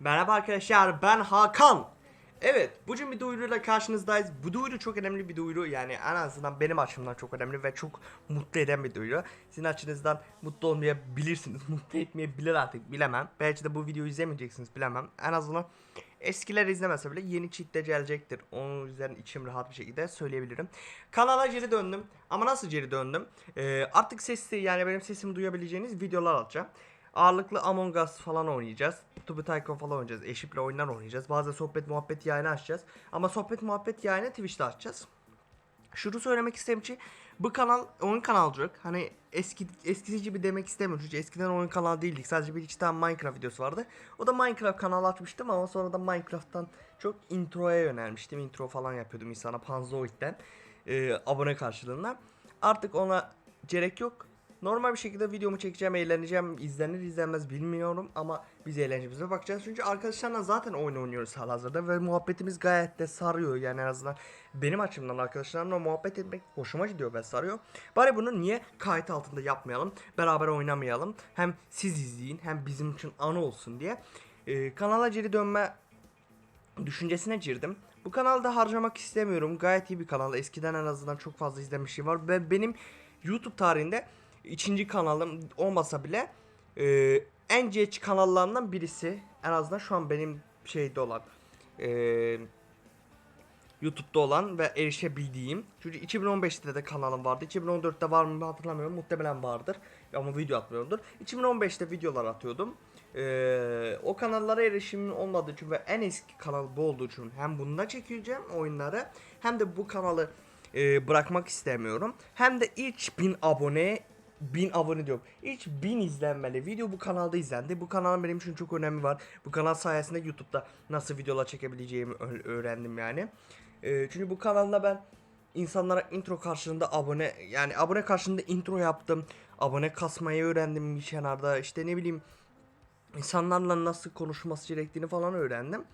Merhaba arkadaşlar ben Hakan. Evet bugün bir duyuruyla karşınızdayız. Bu duyuru çok önemli bir duyuru yani en azından benim açımdan çok önemli ve çok mutlu eden bir duyuru. Sizin açınızdan mutlu olmayabilirsiniz, mutlu etmeyebilir artık bilemem. Belki de bu videoyu izlemeyeceksiniz bilemem. En azından eskiler izlemese bile yeni çitle gelecektir. Onun yüzden içim rahat bir şekilde söyleyebilirim. Kanala geri döndüm ama nasıl geri döndüm? Ee, artık sesli yani benim sesimi duyabileceğiniz videolar atacağım. Ağırlıklı Among Us falan oynayacağız. Tubi Tycoon falan oynayacağız. Eşiple oyunlar oynayacağız. Bazen sohbet muhabbet yayını açacağız. Ama sohbet muhabbet yayını Twitch'te açacağız. Şunu söylemek isterim ki bu kanal oyun kanalcılık. Hani eski eskisi gibi demek istemiyorum. Çünkü eskiden oyun kanalı değildik. Sadece bir iki tane Minecraft videosu vardı. O da Minecraft kanalı açmıştım ama sonra da Minecraft'tan çok introya yönelmiştim. Intro falan yapıyordum insana Panzoid'den. Ee, abone karşılığında. Artık ona gerek yok. Normal bir şekilde videomu çekeceğim, eğleneceğim, izlenir izlenmez bilmiyorum ama biz eğlencemize bakacağız. Çünkü arkadaşlarla zaten oyun oynuyoruz halihazırda ve muhabbetimiz gayet de sarıyor. Yani en azından benim açımdan arkadaşlarımla muhabbet etmek hoşuma gidiyor ve sarıyor. Bari bunu niye kayıt altında yapmayalım, beraber oynamayalım. Hem siz izleyin hem bizim için anı olsun diye. Ee, kanala geri dönme düşüncesine girdim. Bu kanalda harcamak istemiyorum. Gayet iyi bir kanal. Eskiden en azından çok fazla izlemişim var ve benim YouTube tarihinde ikinci kanalım olmasa bile e, en geç kanallarından birisi. En azından şu an benim şeyde olan e, YouTube'da olan ve erişebildiğim. Çünkü 2015'te de kanalım vardı. 2014'te var mı hatırlamıyorum. Muhtemelen vardır. Ama video atmıyordur. 2015'te videolar atıyordum. Ee, o kanallara erişimim olmadığı için ve en eski kanal bu olduğu için hem bunda çekeceğim oyunları hem de bu kanalı e, bırakmak istemiyorum. Hem de ilk 1000 abone 1000 abone diyorum. İlk 1000 izlenmeli video bu kanalda izlendi. Bu kanalın benim için çok önemi var. Bu kanal sayesinde YouTube'da nasıl videolar çekebileceğimi öğrendim yani. Ee, çünkü bu kanalda ben insanlara intro karşılığında abone yani abone karşılığında intro yaptım. Abone kasmayı öğrendim bir kenarda. İşte ne bileyim insanlarla nasıl konuşması gerektiğini falan öğrendim.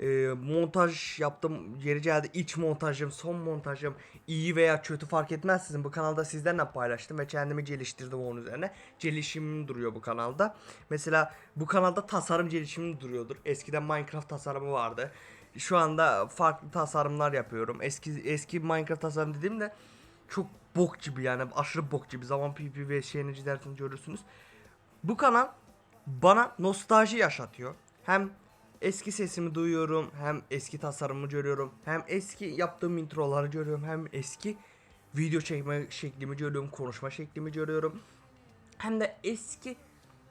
Ee, montaj yaptım. Geri geldi iç montajım, son montajım iyi veya kötü fark etmez sizin. Bu kanalda sizlerle paylaştım ve kendimi geliştirdim onun üzerine. Gelişimim duruyor bu kanalda. Mesela bu kanalda tasarım gelişimim duruyordur. Eskiden Minecraft tasarımı vardı. Şu anda farklı tasarımlar yapıyorum. Eski eski Minecraft tasarım dediğimde çok bok gibi yani aşırı bok gibi. Zaman PP ve şeyini gidersiniz görürsünüz. Bu kanal bana nostalji yaşatıyor. Hem eski sesimi duyuyorum, hem eski tasarımımı görüyorum, hem eski yaptığım introları görüyorum, hem eski video çekme şeklimi görüyorum, konuşma şeklimi görüyorum. Hem de eski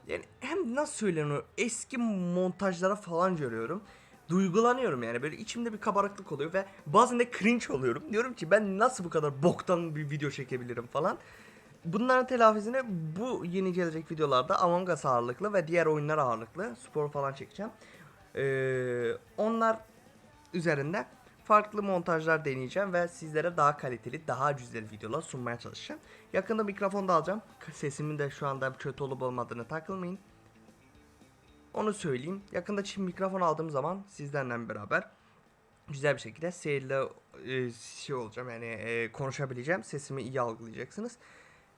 yani hem nasıl söyleniyor eski montajlara falan görüyorum. Duygulanıyorum yani böyle içimde bir kabarıklık oluyor ve bazen de cringe oluyorum. Diyorum ki ben nasıl bu kadar boktan bir video çekebilirim falan. Bunların telafisini bu yeni gelecek videolarda Among Us ağırlıklı ve diğer oyunlar ağırlıklı spor falan çekeceğim. Ee, onlar üzerinde farklı montajlar deneyeceğim ve sizlere daha kaliteli, daha güzel videolar sunmaya çalışacağım. Yakında mikrofon da alacağım. Sesimin de şu anda kötü olup olmadığını takılmayın. Onu söyleyeyim. Yakında çift mikrofon aldığım zaman sizlerle beraber güzel bir şekilde seyirle e, şey olacağım yani e, konuşabileceğim. Sesimi iyi algılayacaksınız.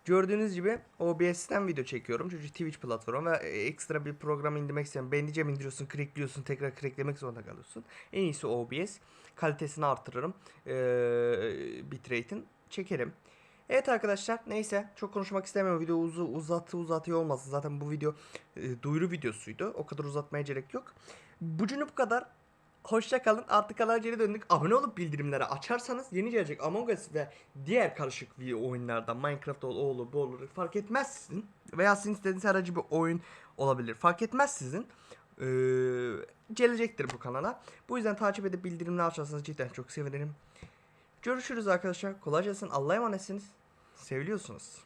Gördüğünüz gibi OBS'ten video çekiyorum. Çünkü Twitch platformu ve e, ekstra bir program indirmek istiyorum. Beğeneceğim indiriyorsun, crackliyorsun, tekrar cracklemek zorunda kalıyorsun. En iyisi OBS. Kalitesini artırırım. Ee, bitrate'in çekerim. Evet arkadaşlar neyse çok konuşmak istemiyorum. Video uzu, uzatı uzatıyor olmasın. Zaten bu video e, duyuru videosuydu. O kadar uzatmaya gerek yok. Bugünü bu kadar. Hoşça kalın. Artık kanala geri döndük. Abone olup bildirimleri açarsanız yeni gelecek Among Us ve diğer karışık video oyunlardan Minecraft ol, olur bu olur fark etmez sizin. Veya sizin istediğiniz herhangi bir oyun olabilir. Fark etmez sizin. Ee, gelecektir bu kanala. Bu yüzden takip edip bildirimleri açarsanız cidden çok sevinirim. Görüşürüz arkadaşlar. Kolay gelsin. Allah'a emanetsiniz. Seviliyorsunuz.